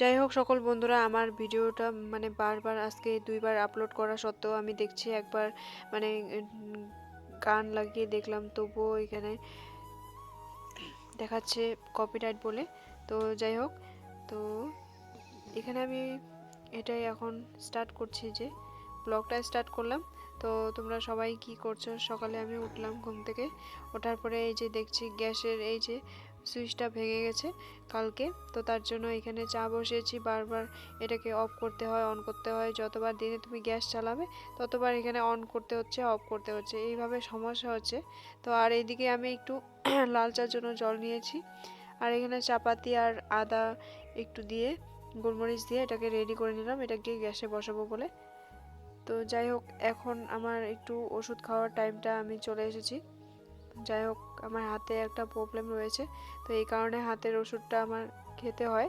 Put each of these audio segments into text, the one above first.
যাই হোক, সকল বন্ধুরা, আমার ভিডিওটা মানে বারবার আজকে দুইবার আপলোড করা সত্ত্বেও আমি দেখছি একবার মানে গান লাগিয়ে দেখলাম, তবুও এখানে দেখাচ্ছে কপিরাইট বলে। তো যাই হোক, তো এখানে আমি এটাই এখন স্টার্ট করছি যে ব্লগটা স্টার্ট করলাম। তো তোমরা সবাই কি করছ? সকালে আমি উঠলাম ঘুম থেকে। ওঠার পরে এই যে দেখছি গ্যাসের এই যে সুইচটা ভেঙে গেছে কালকে। তো তার জন্য এখানে চা বসিয়েছি, বারবার এটাকে অফ করতে হয় অন করতে হয়। যতবার দিনে তুমি গ্যাস চালাবে, ততবার এখানে অন করতে হচ্ছে অফ করতে হচ্ছে। এইভাবে সমস্যা হচ্ছে। তো আর এইদিকে আমি একটু লাল চার জন্য জল নিয়েছি। আর এখানে চাপাতি আর আদা একটু দিয়ে, গোলমরিচ দিয়ে এটাকে রেডি করে নিলাম। এটাকে গ্যাসে বসাবো বলে। তো যাই হোক, এখন আমার একটু ওষুধ খাওয়ার টাইমটা আমি চলে এসেছি। যাই হোক আমার হাতে একটা প্রবলেম রয়েছে। তো এই কারণে হাতের ওষুধটা আমার খেতে হয়।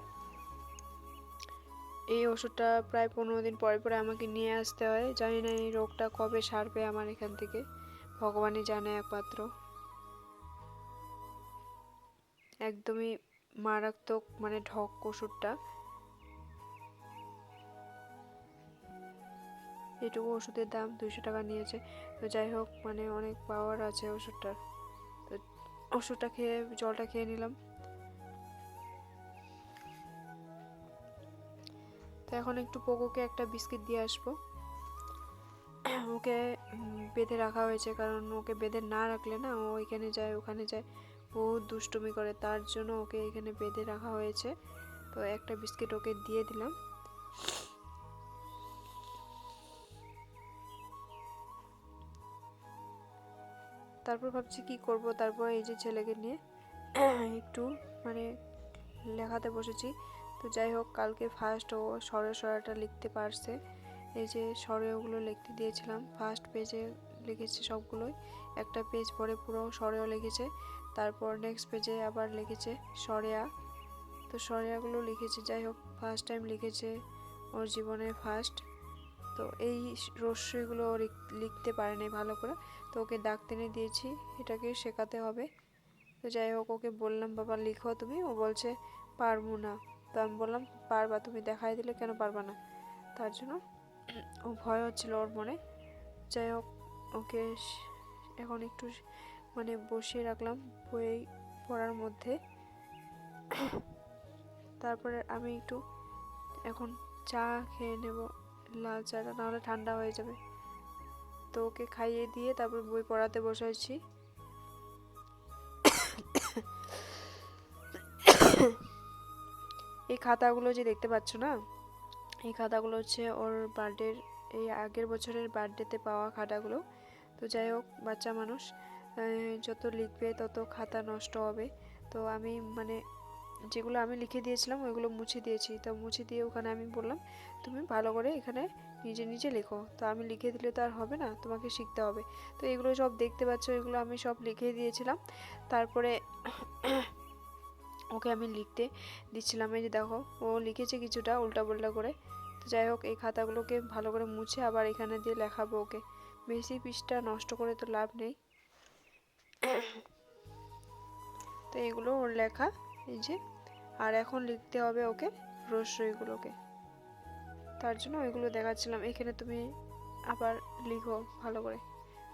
এই ওষুধটা প্রায় পনেরো দিন পরে পরে আমাকে নিয়ে আসতে হয়। জানি না এই রোগটা কবে সারবে আমার এখান থেকে। ভগবানই জানে একমাত্র। একদমই মারাত্মক মানে ঢক ওষুধটা। এটুকু ওষুধের দাম দুইশো টাকা নিয়েছে। তো যাই হোক মানে অনেক পাওয়ার আছে ওষুধটার। ওষুধটা খেয়ে, জলটা খেয়ে নিলাম। তো এখন একটু পোকোকে একটা বিস্কিট দিয়ে আসব। ওকে বেঁধে রাখা হয়েছে কারণ ওকে বেঁধে না রাখলে না ও এখানে যায়, ওখানে যায়, বহুত দুষ্টুমি করে। তার জন্য ওকে এখানে বেঁধে রাখা হয়েছে। তো একটা বিস্কিট ওকে দিয়ে দিলাম। তারপর ভাবছি কি করব, তারপর এই যে ছেলেকে নিয়ে একটু মানে লেখাতে বসেছি। তো যাই হোক, কালকে ফার্স্ট ও সরে সরাটা লিখতে পারছে। এই যে সরে ওগুলো লিখতে দিয়েছিলাম। ফার্স্ট পেজে লিখেছে সবগুলোই। একটা পেজ পরে পুরো সরেও লিখেছে। তারপর নেক্সট পেজে আবার লিখেছে সরেয়া তো সরেয়াগুলো লিখেছে। যাই হোক ফার্স্ট টাইম লিখেছে ওর জীবনে ফার্স্ট তো এই লিখ- লিখতে পারে নাই ভালো করে। তো ওকে টেনে দিয়েছি, এটাকে শেখাতে হবে। তো যাই হোক, ওকে বললাম, বাবা, লিখো তুমি। ও বলছে, পারব না। তো আমি বললাম, পারবা, তুমি দেখাই দিলে কেন পারবা না? তার জন্য ও ভয় হচ্ছিল ওর মনে। যাই হোক, ওকে এখন একটু মানে বসিয়ে রাখলাম বই পড়ার মধ্যে। তারপরে আমি একটু এখন চা খেয়ে নেব। লাল চাটা নাহলে ঠান্ডা হয়ে যাবে। তো ওকে খাইয়ে দিয়ে তারপর বই পড়াতে বসেছি। এই খাতাগুলো যে দেখতে পাচ্ছ না, এই খাতাগুলো হচ্ছে ওর বার্থডের এই আগের বছরের বার্থডেতে পাওয়া খাতাগুলো। তো যাই হোক, বাচ্চা মানুষ যত লিখবে তত খাতা নষ্ট হবে। তো আমি মানে যেগুলো আমি লিখে দিয়েছিলাম, ওইগুলো মুছে দিয়েছি। তো মুছে দিয়ে ওখানে আমি বললাম, তুমি ভালো করে এখানে নিজে নিজে লেখো। তো আমি লিখে দিলে তো আর হবে না, তোমাকে শিখতে হবে। তো এগুলো সব দেখতে পাচ্ছ, এগুলো আমি সব লিখে দিয়েছিলাম। তারপরে ওকে আমি লিখতে দিচ্ছিলাম, এই যে দেখো, ও লিখেছে কিছুটা উল্টা পাল্টা করে। তো যাই হোক, এই খাতাগুলোকে ভালো করে মুছে আবার এখানে দিয়ে লেখাবো ওকে। বেশি পৃষ্ঠা নষ্ট করে তো লাভ নেই। তো এগুলো ওর লেখা, এই যে আর এখন লিখতে হবে ওকে রস্যইগুলোকে তার জন্য ওইগুলো দেখাচ্ছিলাম। এখানে তুমি আবার লিখো ভালো করে।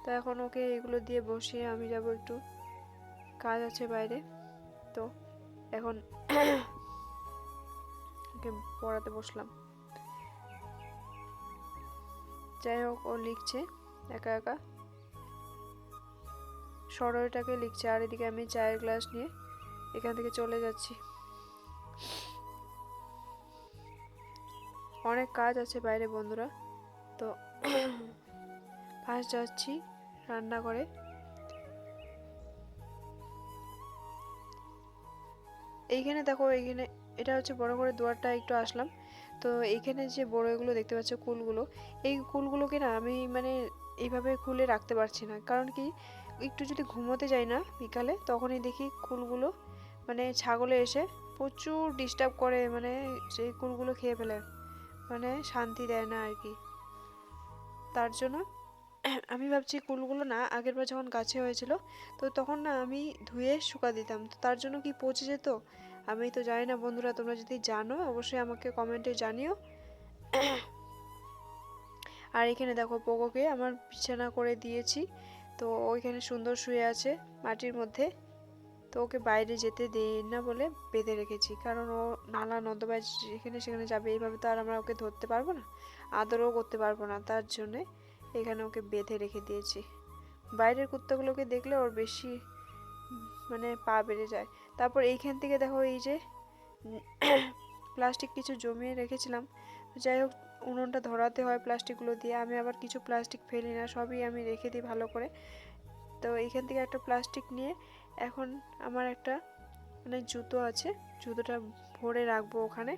তো এখন ওকে এগুলো দিয়ে বসিয়ে আমি যাব একটু কাজ আছে বাইরে। তো এখন ওকে পড়াতে বসলাম। যাই হোক, ও লিখছে একা একা। সরয়টাকে লিখছে। আর এদিকে আমি চায়ের গ্লাস নিয়ে এখান থেকে চলে যাচ্ছি। অনেক কাজ আছে বাইরে বন্ধুরা। তো ফার্স্ট যাচ্ছি রান্না করে এইখানে দেখো, এইখানে এটা হচ্ছে বড় করে দুয়ারটা একটু আসলাম। তো এইখানে যে বড় এগুলো দেখতে পাচ্ছ কুলগুলো, এই কুলগুলোকে না আমি মানে এইভাবে খুলে রাখতে পারছি না। কারণ কি, একটু যদি ঘুমোতে যাই না বিকালে, তখনই দেখি কুলগুলো মানে ছাগলে এসে প্রচুর ডিস্টার্ব করে মানে সেই কুলগুলো খেয়ে ফেলে। মানে শান্তি দেয় না আর কি। তার জন্য আমি ভাবছি কুলগুলো না আগের বার যখন গাছে হয়েছিল, তো তখন না আমি ধুয়ে শুকা দিতাম। তো তার জন্য কি পচে যেত? আমি তো জানি না বন্ধুরা, তোমরা যদি জানো অবশ্যই আমাকে কমেন্টে জানিও। আর এখানে দেখো পোকোকে আমার বিছানা করে দিয়েছি। তো ওইখানে সুন্দর শুয়ে আছে মাটির মধ্যে। তো ওকে বাইরে যেতে দেই না বলে বেঁধে রেখেছি। কারণ ও নালা নর্দমায় যেখানে সেখানে যাবে, এইভাবে তো আর আমরা ওকে ধরতে পারব না, আদরও করতে পারব না। তার জন্যে এখানে ওকে বেঁধে রেখে দিয়েছি। বাইরের কুত্তাগুলোকে দেখলে ওর বেশি মানে পা বেড়ে যায়। তারপর এইখান থেকে দেখো এই যে প্লাস্টিক কিছু জমিয়ে রেখেছিলাম। যাই হোক, উনুনটা ধরাতে হয় প্লাস্টিকগুলো দিয়ে। আমি আবার কিছু প্লাস্টিক ফেলি না, সবই আমি রেখে দিই ভালো করে। তো এইখান থেকে একটা প্লাস্টিক নিয়ে এখন আমার একটা মানে জুতো আছে, জুতোটা ভরে রাখব ওখানে।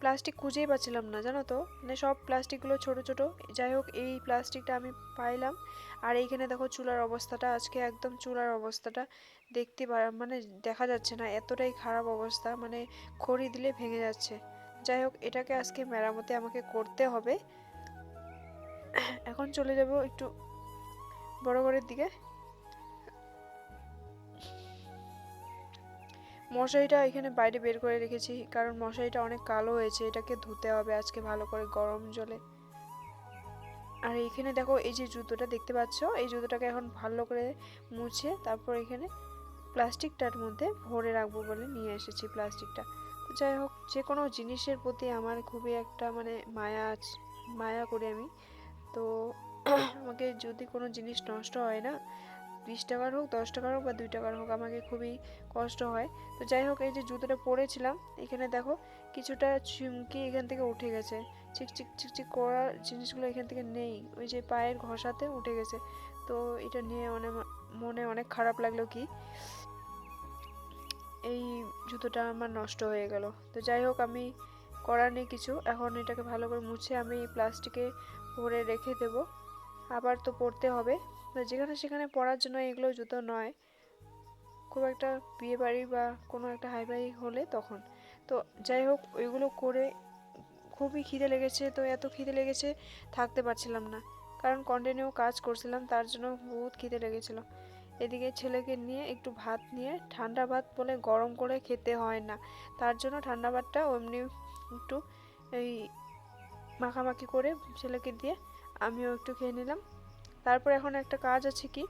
প্লাস্টিক খুঁজেই পাচ্ছিলাম না, জানো তো? মানে সব প্লাস্টিকগুলো ছোট ছোট। যাই হোক, এই প্লাস্টিকটা আমি পাইলাম। আর এইখানে দেখো চুলার অবস্থাটা, আজকে একদম চুলার অবস্থাটা। দেখতে মানে দেখা যাচ্ছে না, এতটাই খারাপ অবস্থা মানে খড়ি দিলে ভেঙে যাচ্ছে। যাই হোক, এটাকে আজকে মেরামতে আমাকে করতে হবে। এখন চলে যাব একটু বড় ঘরের দিকে। মশারিটা এখানে বাইরে বের করে রেখেছি, কারণ মশারিটা অনেক কালো হয়েছে, এটাকে ধুতে হবে আজকে ভালো করে গরম জলে। আর এখানে দেখো, এই যে জুতোটা দেখতে পাচ্ছ, এই জুতোটাকে এখন ভালো করে মুছে তারপর এখানে প্লাস্টিকটার মধ্যে ভরে রাখব বলে নিয়ে এসেছি প্লাস্টিকটা। যাই হোক যে কোনো জিনিসের প্রতি আমার খুবই একটা মানে মায়া মায়া করি আমি। তো আমাকে যদি কোনো জিনিস নষ্ট হয় না, বিশ টাকার হোক, দশ টাকার হোক বা দুই টাকার হোক, আমাকে খুবই কষ্ট হয়। তো যাই হোক, এই যে জুতোটা পরেছিলাম, এখানে দেখো কিছুটা চুমকি এখান থেকে উঠে গেছে। চিকচিক চিকচিক করা জিনিসগুলো এখান থেকে নেই, ওই যে পায়ের ঘষাতে উঠে গেছে। তো এটা নিয়ে অনেক মনে অনেক খারাপ লাগল কি? এই জুতোটা আমার নষ্ট হয়ে গেল। তো যাই হোক, আমি করার নেই কিছু। এখন এটাকে ভালো করে মুছে আমি প্লাস্টিকে ভরে রেখে দেব। আবার তো পরতে হবে। তো যেখানে সেখানে পরার জন্য এগুলো জুতো নয়। খুব একটা বিয়ে বাড়ি বা কোনো একটা হাই ফাই হলে তখন। তো যাই হোক, ওইগুলো করে খুবই খিদে লেগেছে। তো এত খিদে লেগেছে, থাকতে পারছিলাম না। কারণ কন্টিনিউ কাজ করছিলাম, তার জন্য বহুত খিদে লেগেছিলো। এদিকে ছেলেকে নিয়ে একটু ভাত নিয়ে ঠান্ডা ভাত বলে গরম করে খেতে হয় না। তার জন্য ঠান্ডা ভাতটা এমনি একটু এই মাখামাখি করে ছেলেকে দিয়ে আমিও একটু খেয়ে নিলাম। তারপর এখন একটা কাজ আছে কি?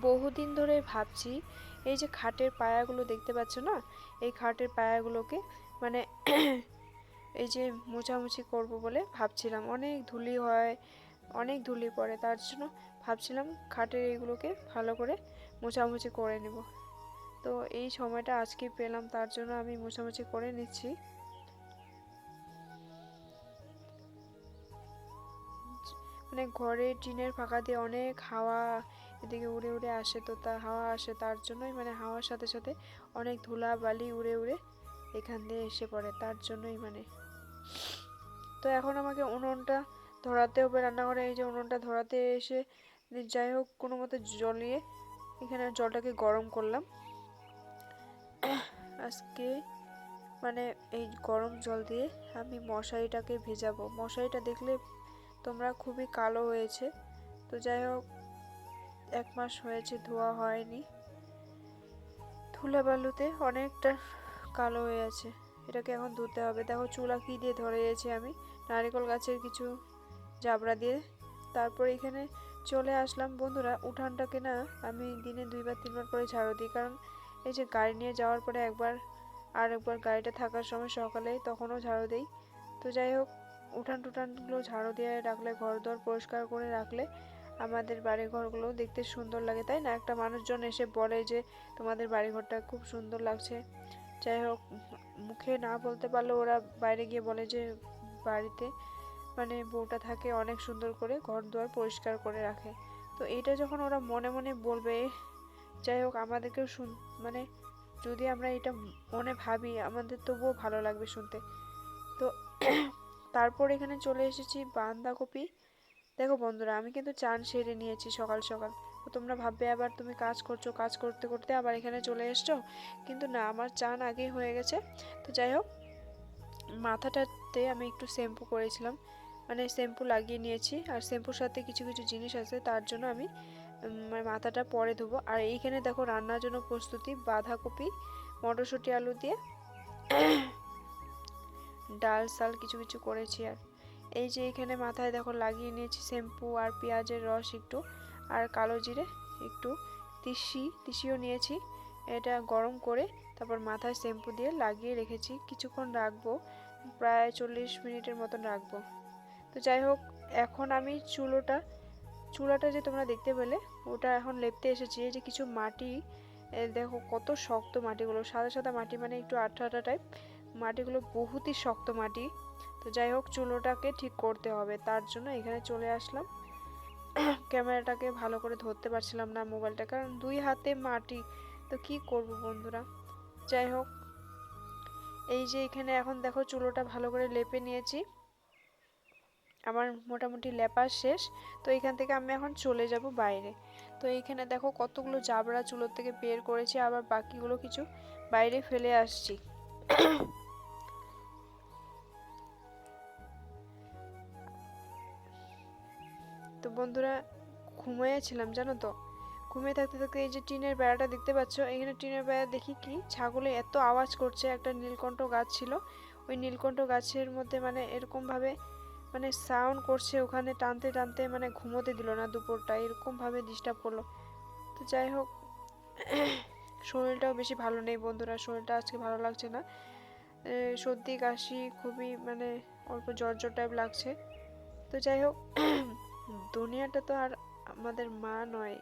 বহুদিন ধরে ভাবছি এই যে খাটের পায়াগুলো দেখতে পাচ্ছ না? এই খাটের পায়াগুলোকে মানে এই যে মোছামুছি করব বলে ভাবছিলাম। অনেক ধুলি হয়, অনেক ধুলি পড়ে। তার জন্য ভাবছিলাম খাটের এইগুলোকে ভালো করে মোছামুছি করে নেব। তো এই সময়টা আজকে পেলাম, তার জন্য আমি মোছামুছি করে নিচ্ছি। মানে ঘরে টিনের ফাঁকা দিয়ে অনেক হাওয়া এদিকে উড়ে উড়ে আসে, তো তা হাওয়া আসে, তার জন্যই মানে হাওয়ার সাথে সাথে অনেক ধুলা বালি উড়ে উড়ে এখান দিয়ে এসে পড়ে, তার জন্যই মানে। তো এখন আমাকে উনুনটা ধরাতে হবে, রান্নাঘরে এই যে উনুনটা ধরাতে এসে যাই হোক, কোনো মতো জ্বলিয়ে এখানে জলটাকে গরম করলাম। আজকে মানে এই গরম জল দিয়ে আমি মশারিটাকে ভেজাবো। মশারিটা দেখলে তোমরা খুবই কালো হয়েছে। তো যাই হোক, এক মাস হয়েছে, ধোয়া হয়নি। ধুলা বালুতে অনেকটা কালো হয়ে আছে। এটাকে এখন ধুতে হবে। দেখো চুলা কী দিয়ে ধরে গেছি আমি। নারিকেল গাছের কিছু জাবড়া দিয়ে। তারপর এখানে চলে আসলাম। বন্ধুরা, উঠানটাকে না আমি দিনে দুইবার, তিনবার করে ঝাড়ু দিই। কারণ এই যে গাড়ি নিয়ে যাওয়ার পরে একবার আর একবার গাড়িটা থাকার সময় সকালে তখনও ঝাড়ু দিই। তো যাই হোক, উঠান টুঠানগুলো ঝাড়ু দিয়ে রাখলে ঘর দর পরিষ্কার করে রাখলে আমাদের বাড়ি ঘরগুলো দেখতে সুন্দর লাগে, তাই না? একটা মানুষজন এসে বলে যে, তোমাদের বাড়িঘরটা খুব সুন্দর লাগছে। যাই হোক, মুখে না বলতে পারলেও ওরা বাইরে গিয়ে বলে যে, বাড়িতে মানে বউটা থাকে অনেক সুন্দর করে ঘর দুয়ার পরিষ্কার করে রাখে। তো এটা যখন ওরা মনে মনে বলবে, যাই হোক আমাদেরকেও শুন মানে যদি আমরা এটা মনে ভাবি, আমাদের তবুও ভালো লাগবে শুনতে। তো তারপর এখানে চলে এসেছি বাঁধাকপি। দেখো বন্ধুরা, আমি কিন্তু চান সেরে নিয়েছি সকাল সকাল। তো তোমরা ভাববে আবার তুমি কাজ করছ, কাজ করতে করতে আবার এখানে চলে এসছো। কিন্তু না, আমার চান আগেই হয়ে গেছে। তো যাই হোক, মাথাটাতে আমি একটু শ্যাম্পু করেছিলাম। মানে শ্যাম্পু লাগিয়ে নিয়েছি। আর শ্যাম্পুর সাথে কিছু কিছু জিনিস আছে, তার জন্য আমি মানে মাথাটা পরে ধোবো। আর এইখানে দেখো রান্নার জন্য প্রস্তুতি, বাঁধাকপি, মটরশুঁটি আলু দিয়ে, ডাল, সাল কিছু কিছু করেছি আর। এই যে এখানে মাথায় দেখো লাগিয়ে নিয়েছি শ্যাম্পু আর পেঁয়াজের রস একটু, আর কালো জিরে একটু, তিসি, তিসিও নিয়েছি। এটা গরম করে তারপর মাথায় শ্যাম্পু দিয়ে লাগিয়ে রেখেছি। কিছুক্ষণ রাখব, প্রায় চল্লিশ মিনিটের মতন রাখব। তো যাই হোক, এখন আমি চুলোটা, চুলাটা যে তোমরা দেখতে পেলে, ওটা এখন লেপতে এসেছি। এই যে কিছু মাটি দেখো কত শক্ত মাটিগুলো, সাদা সাদা মাটি মানে একটু আঠা আঠা টাইপ মাটিগুলো বহুতই শক্ত মাটি। তো যাই হোক, চুলোটাকে ঠিক করতে হবে। তার জন্য এখানে চলে আসলাম। ক্যামেরাটাকে ভালো করে ধরতে পারছিলাম না মোবাইলটা, কারণ দুই হাতে মাটি। তো কি করব বন্ধুরা? যাই হোক, এই যে এখানে এখন দেখো চুলোটা ভালো করে লেপে নিয়েছি। আমার মোটামুটি লেপা শেষ, তো এখান থেকে আমি এখন চলে যাব বাইরে। তো এইখানে দেখো কতগুলো জাবড়া চুলোর থেকে বের করেছি, আবার বাকিগুলো কিছু বাইরে ফেলে আসছি। তো বন্ধুরা ঘুমিয়েছিলাম জানো তো? ঘুমিয়ে থাকতে থাকতে এই যে টিনের বেড়াটা দেখতে পাচ্ছ, এখানে টিনের বেড়া দেখি কি? ছাগলে এত আওয়াজ করছে, একটা নীলকণ্ঠ গাছ ছিল। ওই নীলকণ্ঠ গাছের মধ্যে মানে এরকমভাবে মানে সাউন্ড করছে ওখানে টানতে টানতে মানে ঘুমোতে দিল না দুপুরটা এরকমভাবে ডিস্টার্ব করল। তো যাই হোক, শরীরটাও বেশি ভালো নেই বন্ধুরা, শরীরটা আজকে ভালো লাগছে না। সর্দি, কাশি খুবই মানে অল্প জ্বর জ্বর টাইপ লাগছে। তো যাই হোক, দুনিয়াটা তো আর আমাদের মা নয়,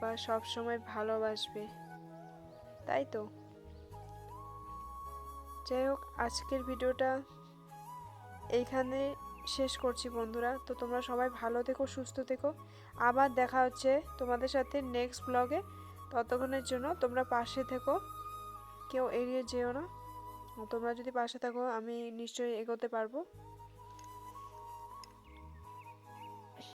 বা সব সময় ভালোবাসবে, তাই তো? যাই হোক, আজকের ভিডিওটা এইখানে শেষ করছি বন্ধুরা। তো তোমরা সবাই ভালো থেকো, সুস্থ থেকো। আবার দেখা হচ্ছে তোমাদের সাথে নেক্সট ব্লগে ততক্ষণের জন্য তোমরা পাশে থেকো। কেউ এড়িয়ে যেও না। তোমরা যদি পাশে থাকো, আমি নিশ্চয়ই এগোতে পারব।